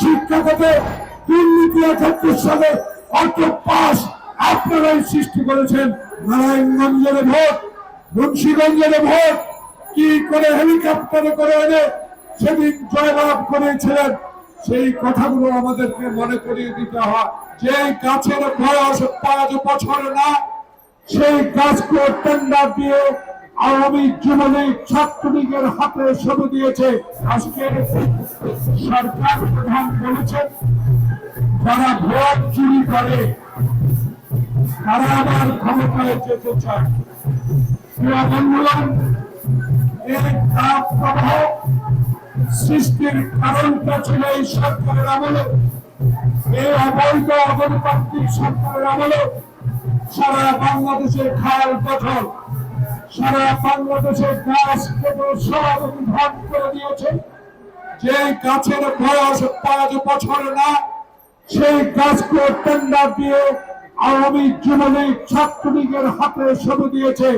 শিক্ষাগতে দুর্নীতি একাত্তর সালে অর্থ পাস আপনারাই সৃষ্টি করেছেন। নারায়ণগঞ্জের ভোট, মুন্সিগঞ্জের ভোট, কি করে হেলিকপ্টারে করে এনে সেদিন জয়লাভ করেছিলেন, সেই কথাগুলো আমাদেরকে মনে করিয়ে দিতে হয়। যে গাছের বয়স পাঁচ বছর না, সেই গাছকে টেন্ডার দিয়ে আওয়ামী যুবলীগ ছাত্রলীগের হাতে সঁপে দিয়েছে। আজকের সরকার প্রধান বলেছেন যারা ভোট চুরি করে তারা আবার ক্ষমতায় যেতে চায়। বন্ধুগণ, এই তাপ প্রবাহ সৃষ্টির কারণটা ছিল এই সরকারের আমলে। এই অবৈধ অগণতান্ত্রিক সরকারের আমলে সারা বাংলাদেশের খাল গঠন সারা বাংলাদেশের গাছ কেটে সব উদ্ধার করে দিয়েছে যে গাছের বয়স পাঁচ বছর না, সেই গাছকে টেন্ডার দিয়ে আওয়ামী যুবলীগ ছাত্রলীগের হাতে সঁপে দিয়েছে।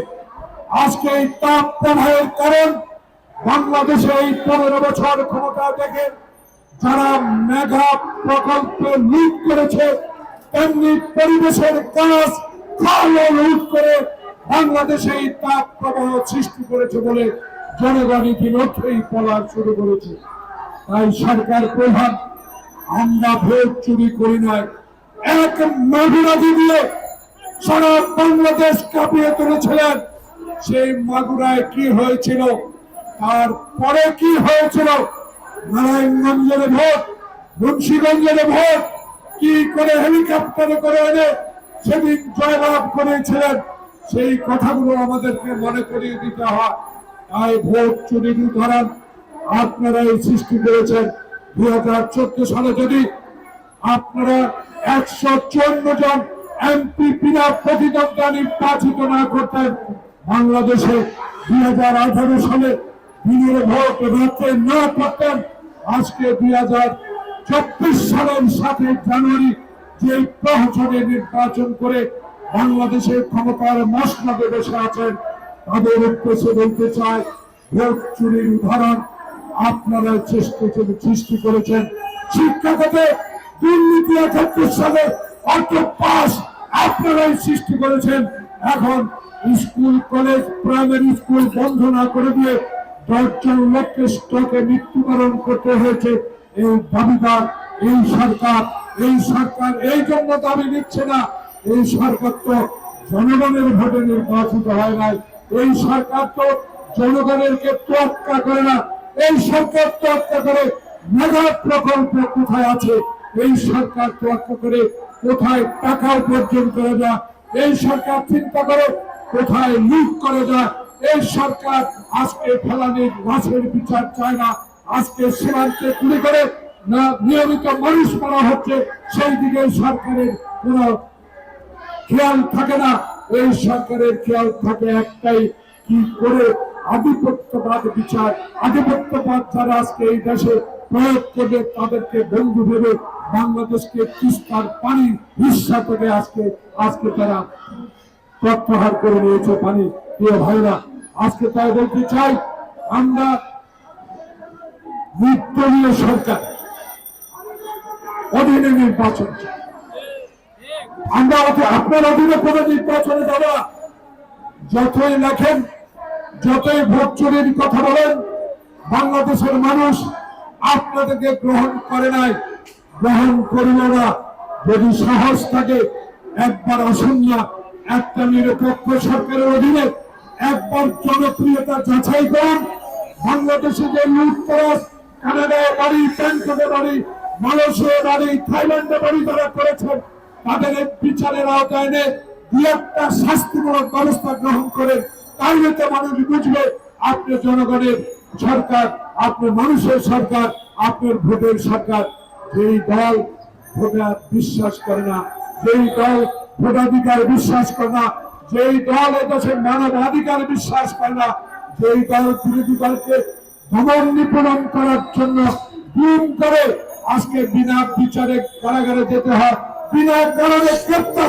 আজকে এই তাপ প্রবাহের কারণ বাংলাদেশে এই পনেরো বছর ক্ষমতা দেখে যারা মেঘা প্রকল্পে লুট করেছে, তেমনি পরিবেশের কাজ খাওয়া লুট করে বাংলাদেশে এই তাপ প্রবাহ সৃষ্টি করেছে বলে জনগণ ইতিমধ্যেই বলা শুরু করেছে। তাই সরকার প্রধান, আমরা ভোট চুরি করি নাই। এক মাগুরাদি দিয়ে সারা বাংলাদেশ কাঁপিয়ে তুলেছিলেন। সেই মাগুরায় কি হয়েছিল? তার পরে কি হয়েছিল? নারায়ণগঞ্জের ভোট, মুন্সিগঞ্জের ভোট, কি করে হেলিকপ্টারে করে এনে সেদিন জয়লাভ করেছিলেন? সেই কথাগুলো আমাদেরকে মনে করিয়ে দিতে হয়। তাই ভোট চুরির উদাহরণ আপনারা এই সৃষ্টি করেছেন। দুই হাজার চোদ্দ সালে যদি আপনারা একশো চুয়ান্ন জন এমপি বিনা প্রতিদ্বন্দ্বিতা নির্বাচিত না করতেন, বাংলাদেশে দুই হাজার আঠারো সালে দিনের ভোট না করতেন, আজকে দুই হাজার চব্বিশ সালের সাথে জানুয়ারি যে প্রহসনে নির্বাচন করে বাংলাদেশের ক্ষমতার মশলাতে বসে আছেন তাদের উদ্দেশ্যে বলতে চায় ভোট চুরির উদাহরণ আপনারা চেষ্টা সৃষ্টি করেছেন। শিক্ষাগতে দুর্নীতি একাত্তর সালে অর্থ পাস আপনারাই সৃষ্টি করেছেন। এখন স্কুল, কলেজ, প্রাইমারি স্কুল বন্ধ না করে দিয়ে দশজন লোককে স্টকে মৃত্যুবরণ করতে হয়েছে। এই দাবিদার, এই সরকার এই সরকার এই জন্য দাবি নিচ্ছে না। এই সরকার তো জনগণের ভোটে নির্বাচিত হয় নাই। এই সরকার তো জনগণেরকে তোয়াক্কা করে না। এই সরকার তোয়াক্কা করে মেগা প্রকল্প কোথায় আছে? এই সরকার তোয়াক্কা করে কোথায় টাকা উপার্জন করে যা এই সরকার চিন্তা করে, কোথায় লুট করে যায় এই সরকার আজকে ফেলানির মাছের বিচার চায় না। আজকে সীমান্তে গুলি করে না, নিয়মিত মানুষ মারা হচ্ছে। সেই দিকে সরকারের কোন খেয়াল থাকে না। এই সরকারের খেয়াল থাকে একটাই, কি করে আধিপত্যবাদ বিচার, আধিপত্যবাদ যারা আজকে এই দেশে প্রয়োগ করবে, তাদেরকে বন্ধু ভেবে বাংলাদেশকে তিস্তার পানি হিস্সা থেকে আজকে আজকে তারা প্রত্যাহার করে নিয়েছে পানি। প্রিয় ভাইরা, আজকে তাই বলতে চাই, আমরা নির্দলীয় সরকার, অধীনে নির্বাচন চাই। আমরা আপনার অধীনে কোনো নির্বাচনে যাব না। যতই লেখেন, যতই ভোট চুরির কথা বলেন, বাংলাদেশের মানুষ আপনাদেরকে গ্রহণ করে নাই। গ্রহণ করিল না। যদি সাহস থাকে, একবার আসুন একটা নিরপেক্ষ সরকারের অধীনে একবার জনপ্রিয়তা যাচাই করুন। বাংলাদেশে যে লুটতরাজ, কানাডায় বাড়ি, ব্যাংককে বাড়ি মালয়েশিয়া বাড়ি, থাইল্যান্ডে বাড়ি যারা করেছেন তাদের বিচারের আওতায় এনে দু একটা শাস্তিমূলক ব্যবস্থা গ্রহণ করে, তাইলে তো মানুষ বুঝবে আপনি জনগণের সরকার, আপনি মানুষের সরকার আপনার ভোটের সরকার। যেই দল ভোটার বিশ্বাস করে না, যেই দল ভোটাধিকার বিশ্বাস করে না, যেই দল এদেশের মানবাধিকার বিশ্বাস করে না, যেই দল বিরোধী দলকে দমন নিপীড়ন করার জন্য গুম করে আজকে বিনা বিচারে কারাগারে যেতে হয়। বিনা কারণে গ্রেপ্তার